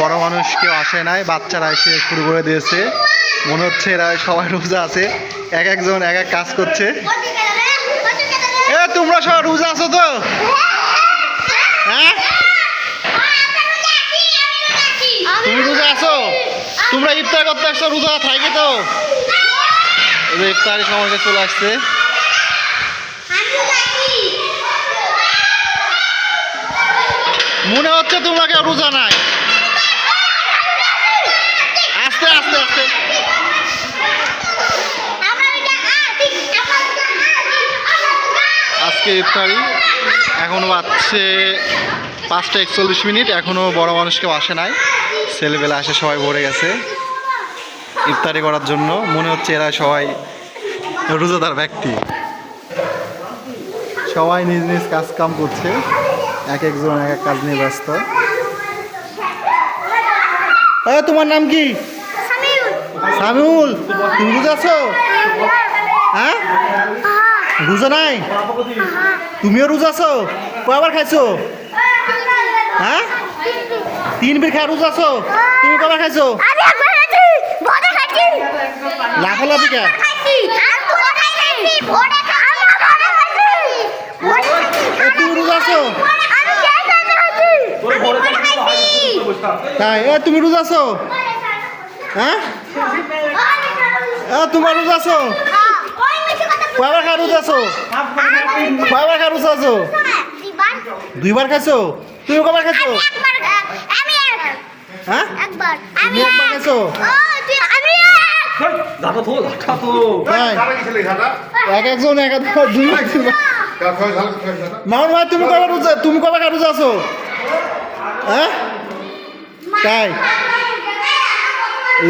বড় মানুষ কেউ আসে নাই, বাচ্চারা এসে শুরু করে দিয়েছে। মনে হচ্ছে এরা সবাই রোজা আছে, এক একজন এক এক কাজ করছে। এ, তোমরা সবাই রোজা আছো তো? হ্যাঁ? তুমি রোজা আছো? তোমরা ইফতার করতে আসছো, রোজা থাকে তো? এই যে ইফতারি সময়কে চলে আসছে। মনে হচ্ছে তোমরা কেউ রোজা নাই আস্তে আস্তে আস্তে আজকে ইফতারি। এখনও বাজছে পাঁচটা একচল্লিশ মিনিট। এখনও বড় মানুষ কেউ আসে নাই। ছেলেবেলা আসে সবাই ভরে গেছে ইফতারি করার জন্য। মনে হচ্ছে এরা সবাই রোজাদার ব্যক্তি। সবাই নিজ নিজ কাজ কাম করছে। এক একজন এক এক কাজ নিয়ে ব্যস্ত। তোমার নাম কি? সামিউল। তুমি রোজা আছো? হ্যাঁ? রোজা নাই? তুমিও রোজা আছো? কয়বার খাইছো? হ্যাঁ তিন বের খায় রোজা আছো? তুমি কবার খাইছো? লাফালাফি কে? তুমি রোজা আছো? তাই এ তুমি রোজা আছো? হ্যাঁ তোমার রোজা আছো? কয়বার খায় রোজা আছো? কয়বার খায় রোজা আছো? দুইবার খাইছো? তুমি কবার খাইছো? হ্যাঁ? একবার তুমি একবার এক খাইছো এক একজন এক ঝাড়া মামুন ভাই তুমি কবার তুমি কবার খায় রোজা আছো? হ্যাঁ? তাই।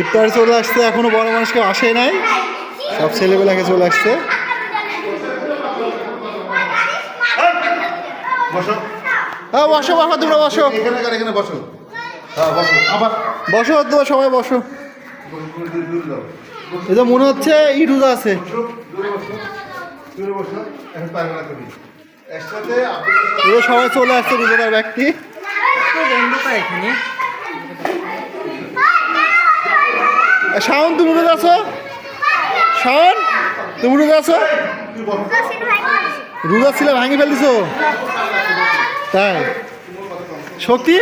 ইফতার চলে আসছে এখনও বড় মানুষকে আসে নাই। সব ছেলেবেলাকে চলে আসছে। বসো। হ্যাঁ বসো বাবা তোমরা বসো। এখানে কার এখানে বসো। হ্যাঁ বসো। আবার। বসো তোমরা সবাই বসো। তো মনে হচ্ছে ই রোজা আছে। সবাই চলে আসছে রোজাদার ব্যক্তি। শাওন তুমি রোজা আছো শাওন তুমি রোজা আছো রোজা ছিল ভাঙি ফেলছো তাই শক্তি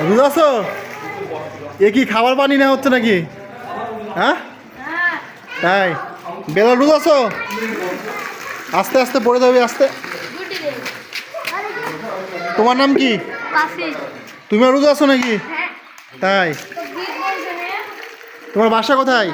রোজা আছো এ কি খাবার পানি না হচ্ছে নাকি হ্যাঁ তাই বেলা রোজা আছো আস্তে আস্তে পড়ে যাবে আস্তে তোমার নাম কি তুমি রোজা আছো নাকি তাই তোমার বাসা কোথায়